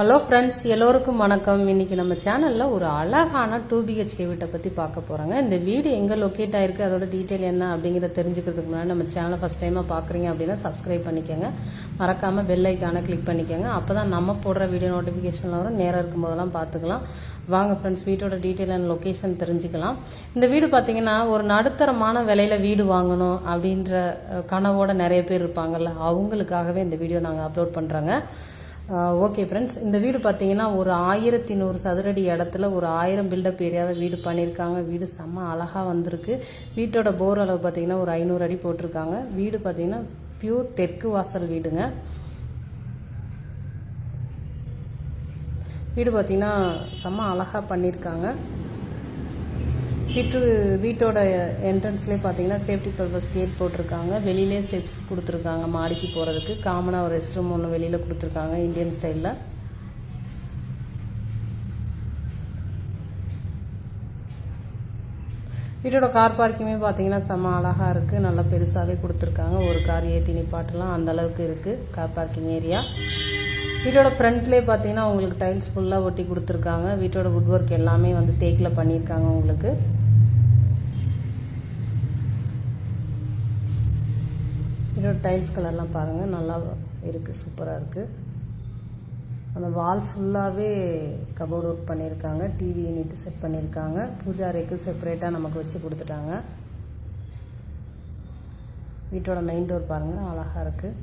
Hello friends எல்லோருக்கும் வணக்கம். இன்றைக்கி நம்ம சேனலில் ஒரு அழகான டூ பிஹெச்கே வீட்டை பற்றி பார்க்க போகிறாங்க இந்த வீடு எங்கே லொக்கேட் ஆயிருக்கு அதோட டீட்டெயில் என்ன அப்படிங்கிறத தெரிஞ்சுக்கிறதுக்கு முன்னாடி நம்ம சேனலை ஃபஸ்ட் டைமாக பார்க்குறீங்க அப்படின்னா சப்ஸ்கிரைப் பண்ணிக்கோங்க. மறக்காமல் பெல் ஐக்கான கிளிக் பண்ணிக்கோங்க. அப்பதான் நம்ம போடுற வீடியோ நோட்டிஃபிகேஷனில் வரும். நேராக இருக்கும் போதெல்லாம் பார்த்துக்கலாம். வாங்க ஃப்ரெண்ட்ஸ் வீட்டோட டீட்டெயில் அண்ட் லொக்கேஷன் தெரிஞ்சுக்கலாம். இந்த வீடு பார்த்தீங்கன்னா ஒரு நடுத்தரமான விலையில் வீடு வாங்கணும் அப்படின்ற கனவோட நிறைய பேர் இருப்பாங்கல்ல அவங்களுக்காகவே இந்த வீடியோ நாங்கள் அப்லோட் பண்ணுறோங்க ஓகே ஃப்ரெண்ட்ஸ் இந்த வீடு பார்த்தீங்கன்னா ஒரு ஆயிரத்தி நூறு சதுரடி இடத்துல ஒரு ஆயிரம் பில்டப் ஏரியாவை வீடு பண்ணியிருக்காங்க. வீடு செம்ம அழகாக வந்திருக்கு. வீட்டோட போர் அளவு பார்த்தீங்கன்னா ஒரு ஐநூறு அடி போட்டிருக்காங்க. வீடு பார்த்தீங்கன்னா பியூர் தெற்கு வாசல் வீடுங்க. வீடு பார்த்தீங்கன்னா செம்ம அழகாக பண்ணியிருக்காங்க. வீட்டு வீட்டோட என்ட்ரன்ஸ்லேயே பார்த்தீங்கன்னா சேஃப்டி பர்பஸ் கேட் போட்டிருக்காங்க. வெளியிலே ஸ்டெப்ஸ் கொடுத்துருக்காங்க மாடிக்கு போகிறதுக்கு காமனாக ஒரு ரெஸ்ட் ரூம் ஒன்று வெளியில் கொடுத்துருக்காங்க இந்தியன் ஸ்டைலில் வீட்டோட கார் பார்க்கிங்குமே பார்த்தீங்கன்னா செம்ம அழகாக இருக்குது நல்லா பெருசாகவே கொடுத்துருக்காங்க. ஒரு கார் ஏற்றி நிப்பாட்டலாம். அந்த அளவுக்கு இருக்குது கார் பார்க்கிங் ஏரியா வீட்டோட ஃப்ரண்ட்லேயே பார்த்தீங்கன்னா உங்களுக்கு டைல்ஸ் ஃபுல்லாக ஒட்டி கொடுத்துருக்காங்க. வீட்டோட வுட் ஒர்க் எல்லாமே வந்து தேக்கில் பண்ணியிருக்காங்க உங்களுக்கு வீட்டோட டைல்ஸ் கலர்லாம் பாருங்கள் நல்லா இருக்குது சூப்பராக இருக்குது அந்த வால் ஃபுல்லாகவே கபோர்ட் ஒர்க் பண்ணியிருக்காங்க. டிவி யூனிட் செட் பண்ணியிருக்காங்க. பூஜா அறைக்கு செப்பரேட்டாக நமக்கு வச்சு கொடுத்துட்டாங்க. வீட்டோட மெயின் டோர் பாருங்கள் அழகாக இருக்குது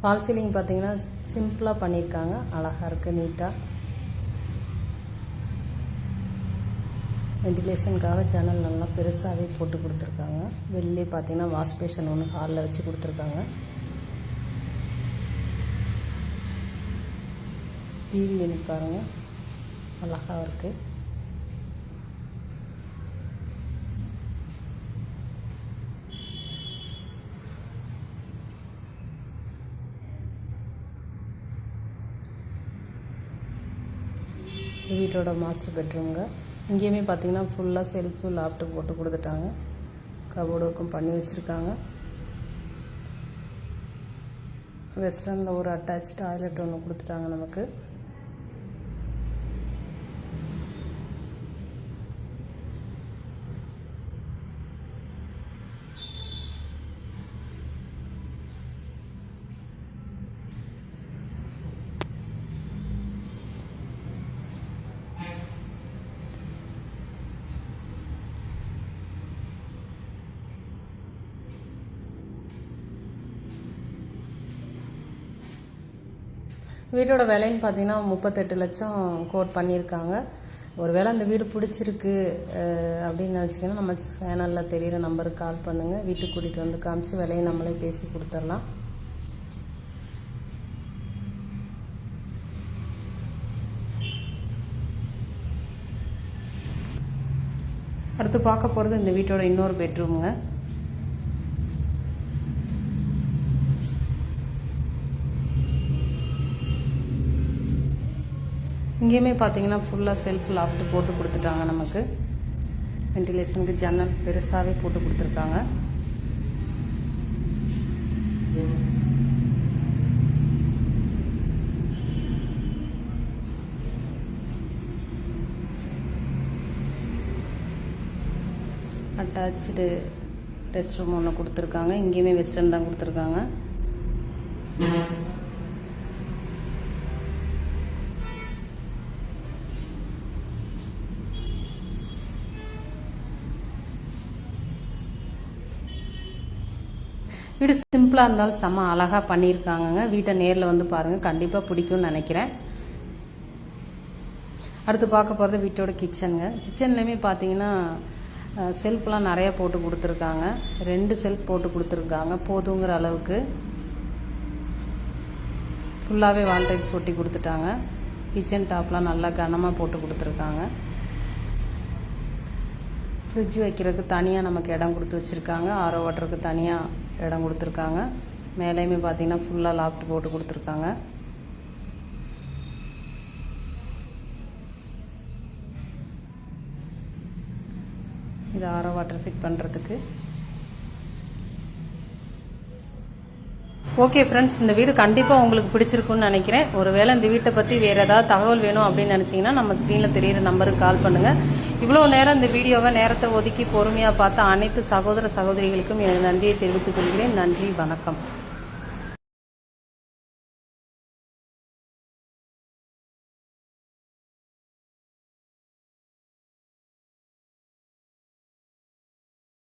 ஃபால் சீலிங் பார்த்தீங்கன்னா சிம்பிளாக பண்ணியிருக்காங்க. அழகாக இருக்குது நீட்டாக வெண்டிலேஷனுக்காக ஜன்னல் நல்லா பெருசாகவே போட்டு கொடுத்துருக்காங்க. வெளிலே பார்த்தீங்கன்னா வாஷ் பேஷன் ஒன்று ஹாலில் வச்சு கொடுத்துருக்காங்க. டிவி யூனிட் பாருங்கள் அழகாக இருக்குது வீட்டோட மாஸ்டர் பெட்ரூம்ங்க இங்கேயுமே பார்த்தீங்கன்னா ஃபுல்லாக செல்ஃபு லேப்டாப் போட்டு கொடுத்துட்டாங்க. கபோர்டு ஒர்க்கும் பண்ணி வச்சுருக்காங்க. வெஸ்டர்னில் ஒரு அட்டாச் டாய்லெட் ஒன்று கொடுத்துட்டாங்க நமக்கு. வீட்டோட விலைன்னு பார்த்தீங்கன்னா முப்பத்தெட்டு லட்சம் கோட் பண்ணியிருக்காங்க. ஒருவேளை அந்த வீடு பிடிச்சிருக்கு அப்படின்னு நினச்சிங்கன்னா நம்ம சேனலில் தெரியிற நம்பருக்கு கால் பண்ணுங்கள் வீட்டுக்கு கூட்டிகிட்டு வந்து காமிச்சு விலையை நம்மளே பேசி கொடுத்துடலாம். அடுத்து பார்க்க போகிறது இந்த வீட்டோட இன்னொரு பெட்ரூமுங்க இங்கேயுமே பார்த்தீங்கன்னா ஃபுல்லாக செல்ஃப் லாஃப்ட் போட்டு கொடுத்துட்டாங்க நமக்கு. வென்டிலேஷனுக்கு ஜன்னல் பெருசாகவே போட்டு கொடுத்துருக்காங்க. அட்டாச்சு ரெஸ்ட் ரூம் ஒன்று கொடுத்துருக்காங்க. இங்கேயுமே வெஸ்டர்ன் தான் கொடுத்துருக்காங்க. வீடு சிம்பிளாக இருந்தாலும் செம்ம அழகாக பண்ணியிருக்காங்கங்க. வீட்டை நேரில் வந்து பாருங்கள் கண்டிப்பாக பிடிக்கும்னு நினைக்கிறேன். அடுத்து பார்க்க போகிறது வீட்டோட கிச்சனுங்க. கிச்சன்லேயுமே பார்த்தீங்கன்னா செல்ஃப்லாம் நிறையா போட்டு கொடுத்துருக்காங்க. ரெண்டு செல்ஃப் போட்டு கொடுத்துருக்காங்க. போதுங்கிற அளவுக்கு ஃபுல்லாகவே வால்டைல்ஸ் ஒட்டி கொடுத்துட்டாங்க. கிச்சன் டாப்லாம் நல்லா கனமாக போட்டு கொடுத்துருக்காங்க. ஃப்ரிட்ஜ் வைக்கிறதுக்கு தனியாக நமக்கு இடம் கொடுத்து வச்சுருக்காங்க. ஆரோ வாட்டருக்கு தனியாக இடம் கொடுத்துருக்காங்க. மேலேயுமே பார்த்தீங்கன்னா ஃபுல்லாக லாப்ட் போட்டு கொடுத்துருக்காங்க. இது ஆரோ வாட்டர் ஃபிட் பண்ணுறதுக்கு ஓகே ஃப்ரெண்ட்ஸ் இந்த வீடு கண்டிப்பாக உங்களுக்கு பிடிச்சிருக்கும்னு நினைக்கிறேன். ஒருவேளை இந்த வீட்டை பற்றி வேறு ஏதாவது தகவல் வேணும் அப்படின்னு நினச்சிங்கன்னா நம்ம ஸ்க்ரீனில் தெரியிற நம்பருக்கு கால் பண்ணுங்கள் இவ்வளோ நேரம் இந்த வீடியோவை நேரத்தை ஒதுக்கி பொறுமையாக பார்த்த அனைத்து சகோதர சகோதரிகளுக்கும் எனது நன்றியை தெரிவித்துக் கொள்கிறேன். நன்றி வணக்கம்.